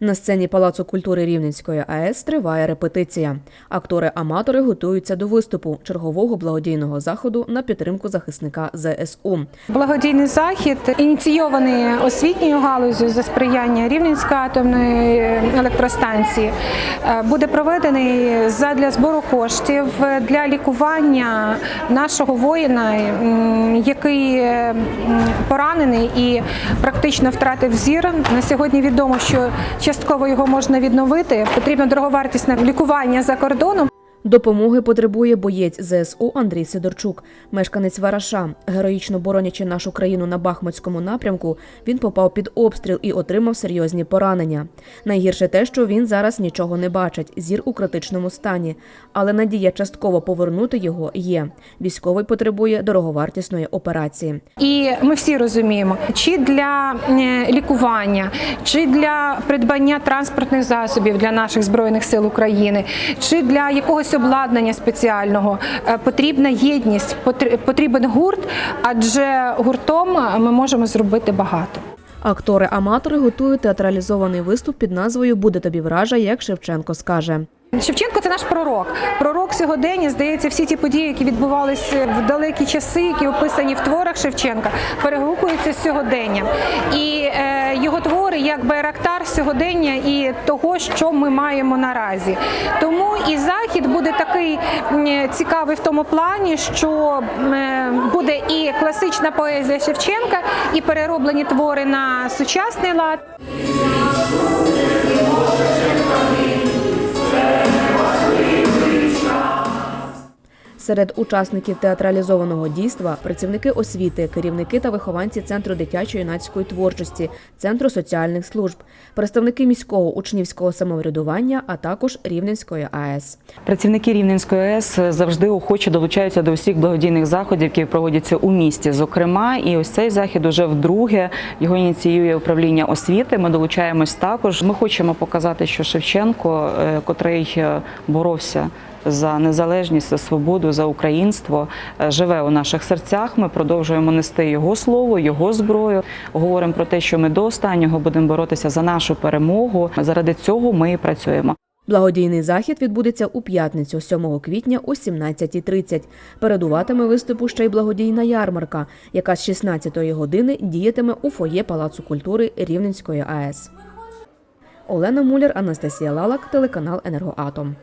На сцені Палацу культури Рівненської АЕС триває репетиція. Актори-аматори готуються до виступу чергового благодійного заходу на підтримку захисника ЗСУ. Благодійний захід ініційований освітньою галузю за сприяння Рівненської атомної електростанції. е, Буде проведений задля збору коштів для лікування нашого воїна, який е, поранений і практично втратив зір. На сьогодні відомо, що частково його можна відновити. Потрібно дороговартісне лікування за кордоном. Допомоги потребує боєць ЗСУ Андрій Сидорчук, мешканець Вараша. Героїчно боронячи нашу країну на Бахмутському напрямку, він попав під обстріл і отримав серйозні поранення. Найгірше те, що він зараз нічого не бачить, зір у критичному стані. Але надія частково повернути його є. Військовий потребує дороговартісної операції. І ми всі розуміємо, чи для лікування, чи для придбання транспортних засобів для наших збройних сил України, чи для якогось обладнання спеціального е, потрібна єдність, потр- потрібен гурт, адже гуртом ми можемо зробити багато. Актори-аматори готують театралізований виступ під назвою Буде тобі вража, як Шевченко скаже. Шевченко це наш пророк. Пророк сьогодення, здається, всі ті події, які відбувалися в далекі часи, які описані в творах Шевченка, перегукуються з сьогоденням. І е, його твори як байрактар сьогодення і того, що ми маємо наразі. Тому і захід буде такий цікавий в тому плані, що е, буде і класична поезія Шевченка, і перероблені твори на сучасний лад. Серед учасників театралізованого дійства працівники освіти, керівники та вихованці центру дитячо-юнацької творчості, центру соціальних служб, представники міського учнівського самоврядування, а також Рівненської АЕС. Працівники Рівненської АЕС завжди охоче долучаються до всіх благодійних заходів, які проводяться у місті. Зокрема, і ось цей захід уже вдруге його ініціює управління освіти. Ми долучаємось також. Ми хочемо показати, що Шевченко, е, котрий е, боровся. За незалежність, за свободу, за українство е, живе у наших серцях. Ми продовжуємо нести його слово, його зброю. Говоримо про те, що ми до останнього будемо боротися за нашу перемогу. Заради цього ми і працюємо. Благодійний захід відбудеться у п'ятницю, 7 квітня о 17.30. Передуватиме виступу ще й благодійна ярмарка, яка з 16-ї години діятиме у фоє Палацу культури Рівненської АЕС. Олена Муляр, Анастасія Лалак, телеканал Енергоатом.